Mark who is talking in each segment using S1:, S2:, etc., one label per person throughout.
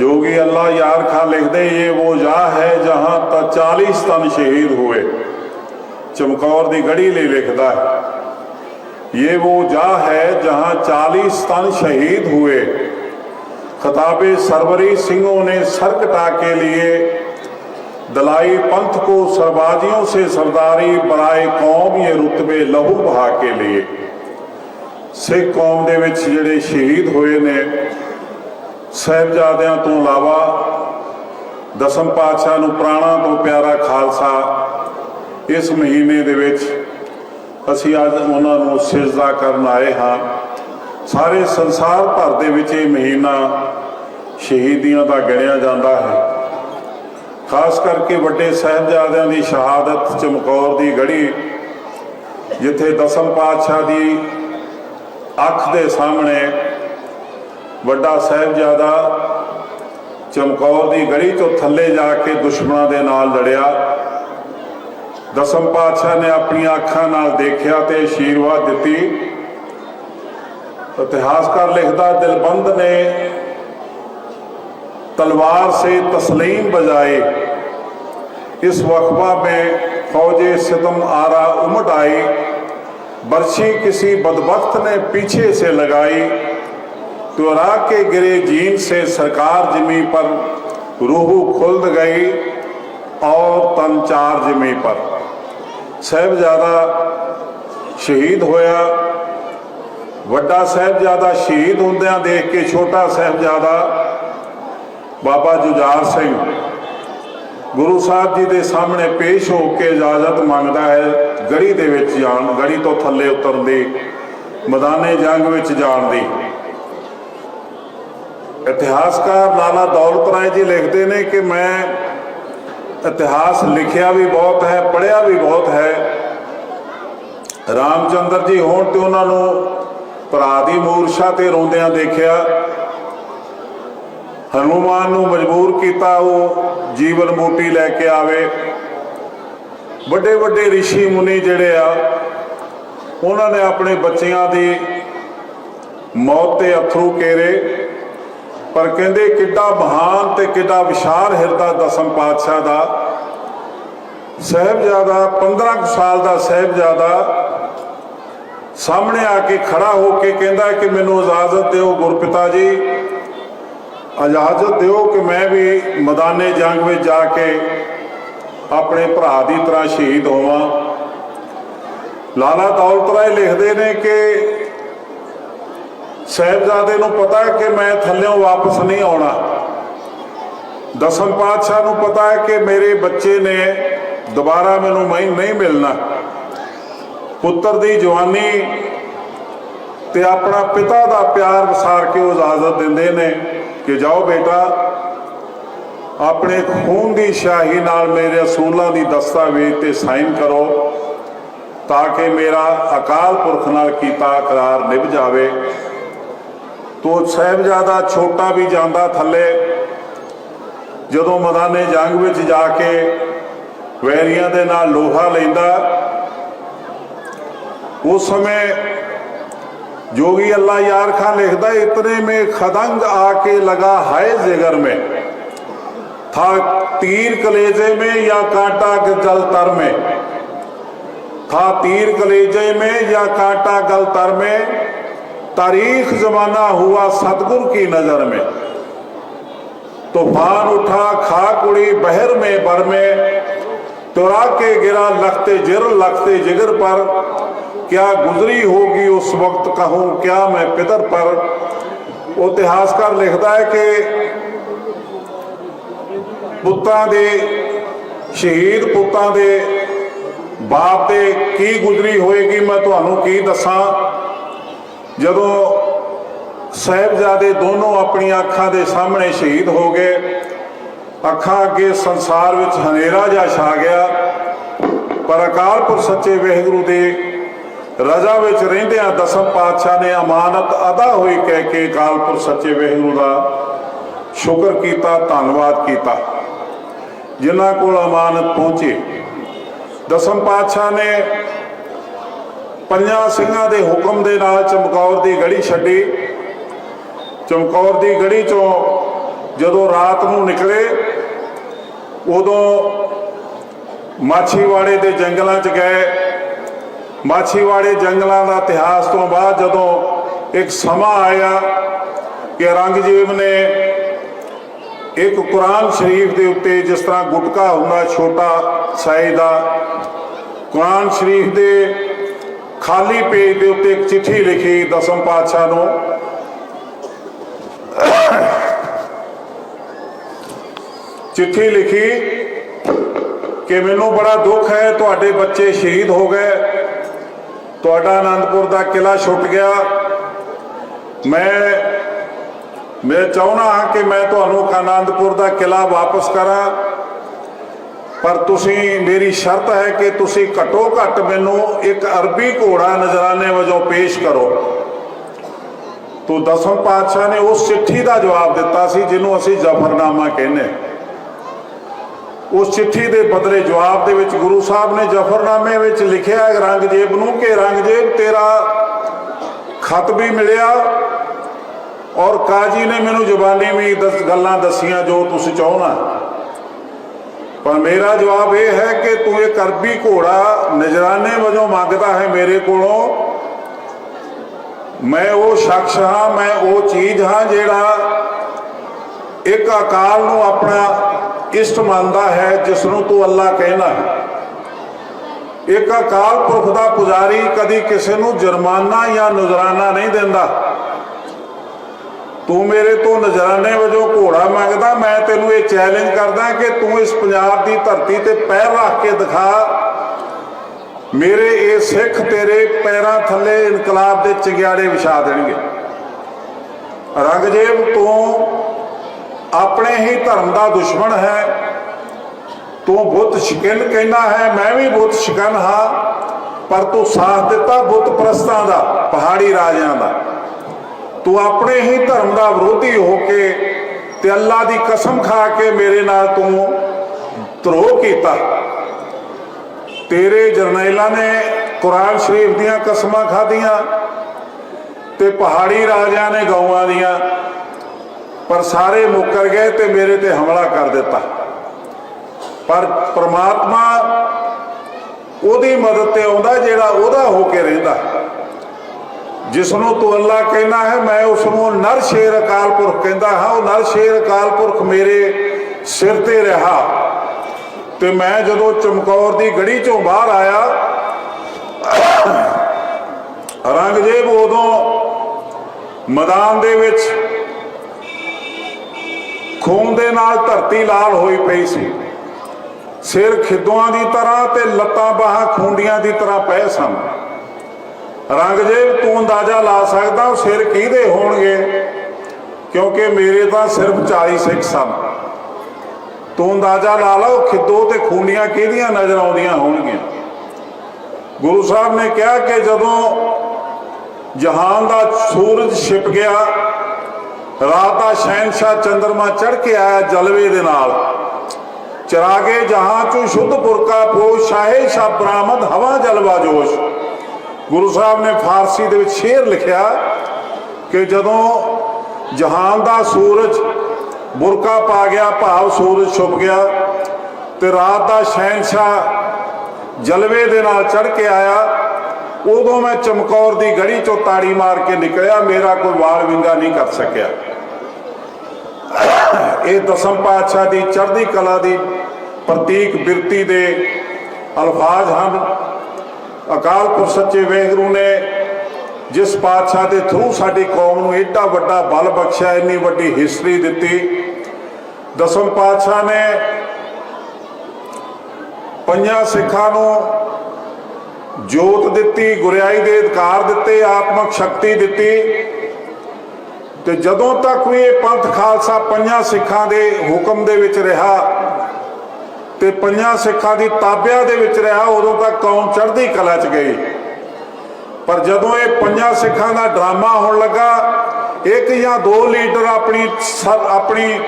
S1: जोगी अल्लाह यार खां लिखते ये वो जा है जहां तक चालीस तन शहीद हुए चमकौर दी गढ़ी ਲਈ ਲਿਖਦਾ ਹੈ ये वो जा है जहां चालीस तन शहीद हुए खताबे सरवरी सिंहों ने सर कटा के लिए दलाई पंथ को सरबाजियों से सरदारी बनाए कौम ये रुतबे लहू बहा के लिए ਸਿੱਖ ਕੌਮ ਦੇ ਵਿੱਚ ਜਿਹੜੇ ਸ਼ਹੀਦ ਹੋਏ ਨੇ ਸਾਹਿਬਜ਼ਾਦਿਆਂ ਤੋਂ ਇਲਾਵਾ ਦਸਮ ਪਾਤਸ਼ਾਹ ਨੂੰ ਪ੍ਰਾਣਾ ਤੋਂ ਪਿਆਰਾ ਖਾਲਸਾ ਇਸ ਮਹੀਨੇ ਦੇ ਵਿੱਚ ਅਸੀਂ ਅੱਜ ਉਹਨਾਂ ਨੂੰ ਸਿਜਦਾ ਕਰਨ ਆਏ ਹਾਂ। ਸਾਰੇ ਸੰਸਾਰ ਭਰ ਦੇ ਵਿੱਚ ਇਹ ਮਹੀਨਾ ਸ਼ਹੀਦੀਆਂ ਦਾ ਗਿਣਿਆ ਜਾਂਦਾ ਹੈ। ਖਾਸ ਕਰਕੇ ਵੱਡੇ ਸਾਹਿਬਜ਼ਾਦਿਆਂ ਦੀ ਸ਼ਹਾਦਤ ਚਮਕੌਰ ਦੀ ਗੜੀ ਜਿੱਥੇ ਦਸਮ ਪਾਤਸ਼ਾਹ ਦੀ ਅੱਖ ਦੇ ਸਾਹਮਣੇ ਵੱਡਾ ਸਾਹਿਬਜ਼ਾਦਾ ਚਮਕੌਰ ਦੀ ਗੜੀ ਤੋਂ ਥੱਲੇ ਜਾ ਕੇ ਦੁਸ਼ਮਣਾਂ ਦੇ ਨਾਲ ਲੜਿਆ ਦਸਮ ਪਾਤਸ਼ਾਹ ਨੇ ਆਪਣੀਆਂ ਅੱਖਾਂ ਨਾਲ ਦੇਖਿਆ ਤੇ ਅਸ਼ੀਰਵਾਦ ਦਿੱਤੀ ਇਤਿਹਾਸਕਾਰ ਲਿਖਦਾ ਦਿਲਬੰਦ ਨੇ तलवार से तस्लीम बजाए इस वक्फा में फौजे सितम आरा उमट आई बर्छी किसी बदबख्त ने पीछे से लगाई तो रा के गिरे जीन से सरकार जमी पर रूह खुल्द गई और तन चार जमी पर साहबजादा ਸ਼ਹੀਦ ਹੋਇਆ ਵੱਡਾ ਸਾਹਿਬਜ਼ਾਦਾ ਸ਼ਹੀਦ ਹੁੰਦਿਆਂ ਦੇਖ ਕੇ ਛੋਟਾ ਸਾਹਿਬਜ਼ਾਦਾ ਬਾਬਾ ਜੁਝਾਰ ਸਿੰਘ ਗੁਰੂ ਸਾਹਿਬ ਜੀ ਦੇ ਸਾਹਮਣੇ ਪੇਸ਼ ਹੋ ਕੇ ਇਜਾਜ਼ਤ ਮੰਗਦਾ ਹੈ ਗੜੀ ਦੇ ਵਿੱਚ ਜਾਣ ਗੜੀ ਤੋਂ ਥੱਲੇ ਉਤਰਨ ਦੀ ਮੈਦਾਨੇ ਜੰਗ ਵਿੱਚ ਜਾਣ ਦੀ ਇਤਿਹਾਸਕਾਰ ਲਾਲਾ ਦੌਲਤ ਰਾਏ ਜੀ ਲਿਖਦੇ ਨੇ ਕਿ ਮੈਂ ਇਤਿਹਾਸ ਲਿਖਿਆ ਵੀ ਬਹੁਤ ਹੈ, ਪੜ੍ਹਿਆ ਵੀ ਬਹੁਤ ਹੈ। ਰਾਮਚੰਦਰ ਜੀ ਹੋਣ ਤੇ ਉਹਨਾਂ ਨੂੰ ਭਰਾ ਦੀ ਮੂਰਛਾ ਤੇ ਰੋਂਦਿਆਂ ਦੇਖਿਆ। ਹਨੂਮਾਨ ਨੂੰ ਮਜਬੂਰ ਕੀਤਾ ਉਹ ਜੀਵਨ ਮੋਟੀ ਲੈ ਕੇ ਆਵੇ। ਵੱਡੇ ਵੱਡੇ ઋષਿ ਮੁਨੀ ਜਿਹੜੇ ਆ, ਉਹਨਾਂ ਨੇ ਆਪਣੇ ਬੱਚਿਆਂ ਦੀ ਮੌਤ ਤੇ ਅਥਰੂ ਕੇਰੇ। ਪਰ ਕਹਿੰਦੇ ਕਿੱਡਾ ਮਹਾਨ ਤੇ ਕਿੱਡਾ ਵਿਸ਼ਾਲ ਹਿਰਦਾ ਦਸਮ ਪਾਤਸ਼ਾਹ ਦਾ। ਸਹਿਬਜ਼ਾਦਾ 15 ਕੁ ਸਾਲ ਦਾ ਸਹਿਬਜ਼ਾਦਾ ਸਾਹਮਣੇ ਆ ਕੇ ਖੜਾ ਹੋ ਕੇ ਕਹਿੰਦਾ ਕਿ ਮੈਨੂੰ ਇਜਾਜ਼ਤ ਦਿਓ ਗੁਰਪਿਤਾ ਜੀ। ਇਜਾਜ਼ਤ ਦਿਓ ਕਿ ਮੈਂ ਵੀ ਮੈਦਾਨੇ ਜੰਗ ਵਿੱਚ ਜਾ ਕੇ ਆਪਣੇ ਭਰਾ ਦੀ ਤਰ੍ਹਾਂ ਸ਼ਹੀਦ ਹੋਵਾਂ। ਲਾਲਾ ਦੌਲਤ ਰਾਏ ਲਿਖਦੇ ਨੇ ਕਿ ਸਹਿਬਜ਼ਾਦੇ ਨੂੰ ਪਤਾ ਹੈ ਕਿ ਮੈਂ ਥੱਲਿਓਂ ਵਾਪਸ ਨਹੀਂ ਆਉਣਾ। ਦਸਮ ਪਾਤਸ਼ਾਹ ਨੂੰ ਪਤਾ ਹੈ ਕਿ ਮੇਰੇ ਬੱਚੇ ਨੇ ਦੁਬਾਰਾ ਮੈਨੂੰ ਮੈਂ ਨਹੀਂ ਮਿਲਣਾ। ਪੁੱਤਰ ਦੀ ਜਵਾਨੀ ਤੇ ਆਪਣਾ ਪਿਤਾ ਦਾ ਪਿਆਰ ਵਿਸਾਰ ਕੇ ਉਹ ਇਜਾਜ਼ਤ ਦਿੰਦੇ ਨੇ ਕਿ ਜਾਓ ਬੇਟਾ, ਆਪਣੇ ਖੂਨ ਦੀ ਸ਼ਾਹੀ ਨਾਲ ਮੇਰੇ ਅਸੂਲਾਂ ਦੀ ਦਸਤਾਵੇਜ਼ ਤੇ ਸਾਈਨ ਕਰੋ ਤਾਂ ਕਿ ਮੇਰਾ ਅਕਾਲ ਪੁਰਖ ਨਾਲ ਕੀਤਾ ਇਕਰਾਰ ਨਿਭ ਜਾਵੇ। ਤੋ ਸਾਹਿਬਜ਼ਾਦਾ ਛੋਟਾ ਵੀ ਜਾਂਦਾ ਥੱਲੇ ਜਦੋਂ ਮੈਦਾਨੇ ਜੰਗ ਵਿੱਚ ਜਾ ਕੇ ਵੈਰੀਆਂ ਦੇ ਨਾਲ ਲੋਹਾ ਲੈਂਦਾ उस समय जोगी अल्लाह यार खान लिखता इतने में खदंग आके लगा है जिगर में था तीर कलेजे में या कांटा गल तर में था तीर कलेजे में या कांटा गल तर में तारीख जमाना हुआ सतगुर की नजर में तूफान उठा खाक उड़ी बहर में बर में तुरा के गिरा लखते जिर लखते जिगर पर क्या गुजरी होगी उस वक्त कहूं क्या मैं पितर पर ਉਹ ਇਤਿਹਾਸਕਾਰ ਲਿਖਦਾ ਹੈ ਕਿ ਪੁੱਤਾਂ ਦੇ ਸ਼ਹੀਦ ਪੁੱਤਾਂ ਦੇ ਬਾਪ ਤੇ ਕੀ ਗੁਜ਼ਰੀ ਹੋਏਗੀ ਮੈਂ ਤੁਹਾਨੂੰ ਕੀ ਦੱਸਾਂ ਜਦੋਂ ਸਾਹਿਬਜ਼ਾਦੇ ਦੋਨੋਂ ਆਪਣੀਆਂ ਅੱਖਾਂ ਦੇ ਸਾਹਮਣੇ ਸ਼ਹੀਦ ਹੋ ਗਏ, ਅੱਖਾਂ ਅੱਗੇ ਸੰਸਾਰ ਵਿੱਚ ਹਨੇਰਾ ਜਿਹਾ ਛਾ ਗਿਆ, ਪਰ ਅਕਾਲ ਪੁਰਖ ਸੱਚੇ ਵਾਹਿਗੁਰੂ ਦੇ ਰਜ਼ਾ ਵਿੱਚ ਰਹਿੰਦਿਆਂ ਦਸਮ ਪਾਤਸ਼ਾਹ ਨੇ ਅਮਾਨਤ ਅਦਾ ਹੋਈ ਕਹਿ ਕੇ ਅਕਾਲ ਪੁਰਖ ਸੱਚੇ ਵਾਹਿਗੁਰੂ ਦਾ ਸ਼ੁਕਰ ਕੀਤਾ, ਧੰਨਵਾਦ ਕੀਤਾ। ਜਿਨ੍ਹਾਂ ਕੋਲ ਅਮਾਨਤ ਪਹੁੰਚੇ, ਦਸਮ ਪਾਤਸ਼ਾਹ ਨੇ ਪੰਜਾਂ ਸਿੰਘਾਂ ਦੇ ਹੁਕਮ ਦੇ ਨਾਲ ਚਮਕੌਰ ਦੀ ਗੜੀ ਛੱਡੀ। ਚਮਕੌਰ ਦੀ ਗੜੀ ਚੋਂ ਜਦੋਂ ਰਾਤ ਨੂੰ ਨਿਕਲੇ, ਉਦੋਂ ਮਾਛੀਵਾੜੇ ਦੇ ਜੰਗਲਾਂ 'ਚ ਗਏ। ਮਾਛੀਵਾੜੇ ਜੰਗਲਾਂ ਦਾ ਇਤਿਹਾਸ ਤੋਂ ਬਾਅਦ ਜਦੋਂ ਇੱਕ ਸਮਾਂ ਆਇਆ ਕਿ ਔਰੰਗਜ਼ੇਬ ਨੇ ਇੱਕ ਕੁਰਾਨ ਸ਼ਰੀਫ ਦੇ ਉੱਤੇ ਜਿਸ ਤਰ੍ਹਾਂ ਗੁਟਕਾ ਹੁੰਦਾ, ਛੋਟਾ ਸਾਈਜ਼ ਦਾ, ਕੁਰਾਨ ਸ਼ਰੀਫ ਦੇ ਖਾਲੀ ਪੇਜ ਦੇ ਉੱਤੇ ਇੱਕ ਚਿੱਠੀ ਲਿਖੀ ਦਸਮ ਪਾਤਸ਼ਾਹ ਨੂੰ। ਚਿੱਠੀ ਲਿਖੀ ਕਿ ਮੈਨੂੰ ਬੜਾ ਦੁੱਖ ਹੈ, ਤੁਹਾਡੇ ਬੱਚੇ ਸ਼ਹੀਦ ਹੋ ਗਏ। ਤੁਹਾਡਾ ਆਨੰਦਪੁਰ ਦਾ ਕਿਲਾ ਛੁੱਟ ਗਿਆ। ਮੈਂ ਮੈਂ ਚਾਹੁੰਦਾ ਹਾਂ ਕਿ ਮੈਂ ਤੁਹਾਨੂੰ ਆਨੰਦਪੁਰ ਦਾ ਕਿਲਾ ਵਾਪਸ ਕਰਾਂ। ਪਰ ਤੁਸੀਂ ਮੇਰੀ ਸ਼ਰਤ ਹੈ ਕਿ ਤੁਸੀਂ ਘੱਟੋ ਘੱਟ ਮੈਨੂੰ ਇੱਕ ਅਰਬੀ ਘੋੜਾ ਨਜ਼ਰਾਨੇ ਵਜੋਂ ਪੇਸ਼ ਕਰੋ। ਤੋ ਦਸਮ ਪਾਤਸ਼ਾਹ ਨੇ ਉਸ ਚਿੱਠੀ ਦਾ ਜਵਾਬ ਦਿੱਤਾ ਸੀ, ਜਿਹਨੂੰ ਅਸੀਂ ਜ਼ਫਰਨਾਮਾ ਕਹਿੰਦੇ ਉਸ ਚਿੱਠੀ ਦੇ ਬਦਲੇ ਜਵਾਬ ਦੇ ਵਿੱਚ ਗੁਰੂ ਸਾਹਿਬ ਨੇ ਜ਼ਫਰਨਾਮੇ ਵਿੱਚ ਲਿਖਿਆ ਹੈ ਰੰਗਜੇਬ ਨੂੰ ਕਿ ਰੰਗਜੇਬ ਤੇਰਾ ਖਤ ਵੀ ਮਿਲਿਆ ਔਰ ਕਾਜੀ ਨੇ ਮੈਨੂੰ ਜ਼ੁਬਾਨੀ ਵੀ ਦਸ ਗੱਲਾਂ ਦੱਸੀਆਂ ਜੋ ਤੁਸੀਂ ਚਾਹੋਣਾ ਪਰ ਮੇਰਾ ਜਵਾਬ ਇਹ ਹੈ ਕਿ ਤੂੰ ਇਹ ਅਰਬੀ ਘੋੜਾ ਨਜਰਾਨੇ ਵਜੋਂ ਮੰਗਦਾ ਹੈ ਮੇਰੇ ਕੋਲੋਂ। ਮੈਂ ਉਹ ਸ਼ਖਸ ਹਾਂ, ਮੈਂ ਉਹ ਚੀਜ਼ ਹਾਂ ਜਿਹੜਾ ਇੱਕ ਅਕਾਲ ਨੂੰ ਆਪਣਾ ਇਸ਼ਟ ਮੰਨਦਾ ਹੈ ਜਿਸ ਨੂੰ ਤੂੰ ਅੱਲਾ ਕਹਿਣਾ ਹੈ। ਇੱਕ ਅਕਾਲ ਪੁਰਖ ਦਾ ਪੁਜਾਰੀ ਕਦੀ ਕਿਸੇ ਨੂੰ ਜੁਰਮਾਨਾ ਜਾਂ ਨਜ਼ਰਾਨਾ ਨਹੀਂ ਦਿੰਦਾ। ਤੂੰ ਮੇਰੇ ਤੋਂ ਨਜ਼ਰਾਨੇ ਵਜੋਂ ਘੋੜਾ ਮੰਗਦਾ, ਮੈਂ ਤੈਨੂੰ ਇਹ ਚੈਲੰਜ ਕਰਦਾ ਕਿ ਤੂੰ ਇਸ ਪੰਜਾਬ ਦੀ ਧਰਤੀ ਤੇ ਪੈਰ ਰੱਖ ਕੇ ਦਿਖਾ। ਮੇਰੇ ਇਹ ਸਿੱਖ ਤੇਰੇ ਪੈਰਾਂ ਥੱਲੇ ਇਨਕਲਾਬ ਦੇ ਚਿੰਗਿਆੜੇ ਵਿਛਾ ਦੇਣਗੇ। ਰੰਗਜੇਬ, ਤੂੰ ਆਪਣੇ ਹੀ ਧਰਮ ਦਾ ਦੁਸ਼ਮਣ ਹੈ। ਤੂੰ ਬੁੱਤ ਸ਼ਿਕਨ ਕਹਿਣਾ ਹੈ, ਮੈਂ ਵੀ ਬੁੱਤ ਸ਼ਿਕਨ ਹਾਂ, ਪਰ ਤੂੰ ਸਾਥ ਦਿੱਤਾ ਬੁੱਤ ਪ੍ਰਸਤਾਂ ਦਾ, ਪਹਾੜੀ ਰਾਜਿਆਂ ਦਾ। ਤੂੰ ਆਪਣੇ ਹੀ ਧਰਮ ਦਾ ਵਿਰੋਧੀ ਹੋ ਕੇ ਤੇ ਅੱਲਾ ਦੀ ਕਸਮ ਖਾ ਕੇ ਮੇਰੇ ਨਾਲ ਤੂੰ ਧਰੋਹ ਕੀਤਾ। ਤੇਰੇ ਜਰਨੈਲਾਂ ਨੇ ਕੁਰਾਨ ਸ਼ਰੀਫ ਦੀਆਂ ਕਸਮਾਂ ਖਾਧੀਆਂ ਤੇ ਪਹਾੜੀ ਰਾਜਿਆਂ ਨੇ ਗਊਆਂ ਦੀਆਂ, ਪਰ ਸਾਰੇ ਮੁੱਕਰ ਗਏ ਤੇ ਮੇਰੇ ਤੇ ਹਮਲਾ ਕਰ ਦਿੱਤਾ। ਪਰ ਪ੍ਰਮਾਤਮਾ ਉਹਦੀ ਮਦਦ ਤੇ ਆਉਂਦਾ ਜਿਹੜਾ ਉਹਦਾ ਹੋ ਕੇ ਰਹਿੰਦਾ। ਜਿਸ ਨੂੰ ਤੂੰ ਅੱਲਾ ਕਹਿੰਦਾ ਹੈ, ਮੈਂ ਉਸ ਨੂੰ ਨਰ ਸ਼ੇਰ ਅਕਾਲ ਪੁਰਖ ਕਹਿੰਦਾ ਹਾਂ। ਉਹ ਨਰ ਸ਼ੇਰ ਅਕਾਲ ਪੁਰਖ ਮੇਰੇ ਸਿਰ ਤੇ ਰਿਹਾ। ਤੇ ਮੈਂ ਜਦੋਂ ਚਮਕੌਰ ਦੀ ਗੜੀ ਚੋਂ ਬਾਹਰ ਆਇਆ ਔਰੰਗਜ਼ੇਬ ਉਦੋਂ ਮੈਦਾਨ ਦੇ ਵਿੱਚ ਖੂਨ ਦੇ ਨਾਲ ਧਰਤੀ ਲਾਲ ਹੋਈ ਪਈ ਸੀ। ਸਿਰ ਖਿੱਦੋਆਂ ਦੀ ਤਰ੍ਹਾਂ ਤੇ ਲੱਤਾਂ ਬਾਹਾਂ ਖੁੰਡੀਆਂ ਦੀ ਤਰ੍ਹਾਂ ਪਏ ਸਨ। ਰੰਗਜੇਬ ਤੂੰ ਅੰਦਾਜ਼ਾ ਲਾ ਸਕਦਾ, ਉਹ ਸਿਰ ਕਿਹਦੇ ਹੋਣਗੇ? ਕਿਉਂਕਿ ਮੇਰੇ ਤਾਂ ਸਿਰਫ 40 ਸਿੱਖ ਸਨ। ਤੂੰ ਅੰਦਾਜ਼ਾ ਲਾ ਲਓ ਖਿੱਦੋ ਤੇ ਖੂਨੀਆਂ ਕਿਹਦੀਆਂ ਨਜ਼ਰ ਆਉਂਦੀਆਂ ਹੋਣਗੀਆਂ? ਗੁਰੂ ਸਾਹਿਬ ਨੇ ਕਿਹਾ ਕਿ ਜਦੋਂ ਜਹਾਨ ਦਾ ਸੂਰਜ ਛਿਪ ਗਿਆ, ਰਾਤ ਦਾ ਸ਼ਹਿਨशाह ਚੰਦਰਮਾ ਚੜ ਕੇ ਆਇਆ ਜਲਵੇ ਦੇ ਨਾਲ। ਚਰਾਗੇ ਜਹਾਂ ਚੋਂ ਸ਼ੁੱਧ ਪੁਰਕਾ ਪੋਸ਼, ਸ਼ਾਹੇ ਸ਼ਾ ਬਰਾਮਦ, ਹਵਾ ਜਲਵਾ ਜੋਸ਼। ਗੁਰੂ ਸਾਹਿਬ ਨੇ ਫਾਰਸੀ ਦੇ ਵਿੱਚ ਸ਼ੇਰ ਲਿਖਿਆ ਕਿ ਜਦੋਂ ਜਹਾਨ ਦਾ ਸੂਰਜ ਬੁਰਕਾ ਪਾ ਗਿਆ, ਭਾਵ ਸੂਰਜ ਛੁਪ ਗਿਆ ਤੇ ਰਾਤ ਦਾ ਸ਼ਹਿਨशाह ਜਲਵੇ ਦੇ ਨਾਲ ਚੜ ਕੇ ਆਇਆ, ਉਦੋਂ ਮੈਂ ਚਮਕੌਰ ਦੀ ਗੜੀ ਚੋਂ ਤਾੜੀ ਮਾਰ ਕੇ ਨਿਕਲਿਆ, ਮੇਰਾ ਕੋਈ ਵਾਲ ਵਿੰਗਾ ਨਹੀਂ ਕਰ ਸਕਿਆ। ਇਹ ਦਸਮ ਪਾਤਸ਼ਾਹ ਦੀ ਚੜ੍ਹਦੀ ਕਲਾ ਦੀ ਪ੍ਰਤੀਕ ਬਿਰਤੀ ਦੇ ਅਲਫਾਜ਼ ਹਨ। ਅਕਾਲ ਪੁਰਖ ਸੱਚੇ ਵਾਹਿਗੁਰੂ ਨੇ ਜਿਸ ਪਾਤਸ਼ਾਹ ਦੇ ਥਰੂ ਸਾਡੀ ਕੌਮ ਨੂੰ ਏਡਾ ਵੱਡਾ ਬਲ ਬਖਸ਼ਿਆ, ਇੰਨੀ ਵੱਡੀ ਹਿਸਟਰੀ ਦਿੱਤੀ। ਦਸਮ ਪਾਤਸ਼ਾਹ ਨੇ ਪੰਜਾਂ ਸਿੱਖਾਂ ਨੂੰ ਜੋਤ ਦਿੱਤੀ, ਗੁਰਿਆਈ ਦੇ ਅਧਿਕਾਰ ਦਿੱਤੇ, ਆਤਮਕ ਸ਼ਕਤੀ ਦਿੱਤੀ। ਤੇ ਜਦੋਂ ਤੱਕ ਵੀ ਇਹ ਪੰਥ ਖਾਲਸਾ ਪੰਜਾਂ ਸਿੱਖਾਂ ਦੇ ਹੁਕਮ ਦੇ ਵਿੱਚ ਰਿਹਾ ਤੇ ਪੰਜਾਂ ਸਿੱਖਾਂ ਦੀ ਤਾਬਿਆ ਦੇ ਵਿੱਚ ਰਿਹਾ, ਉਦੋਂ ਤੱਕ ਕੌਮ ਚੜ੍ਹਦੀ ਕਲਾ 'ਚ ਗਈ। ਪਰ ਜਦੋਂ ਇਹ ਪੰਜਾਂ ਸਿੱਖਾਂ ਦਾ ਡਰਾਮਾ ਹੋਣ ਲੱਗਾ, ਇੱਕ ਜਾਂ ਦੋ ਲੀਡਰ ਆਪਣੀ ਸ- ਆਪਣੀ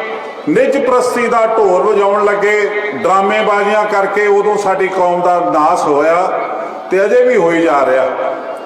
S1: ਨਿੱਜ ਪ੍ਰਸਤੀ ਦਾ ਢੋਲ ਵਜਾਉਣ ਲੱਗੇ, ਡਰਾਮੇਬਾਜ਼ੀਆਂ ਕਰਕੇ ਉਦੋਂ ਸਾਡੀ ਕੌਮ ਦਾ ਨਾਸ ਹੋਇਆ ਤੇ ਅਜੇ ਵੀ ਹੋਈ ਜਾ ਰਿਹਾ।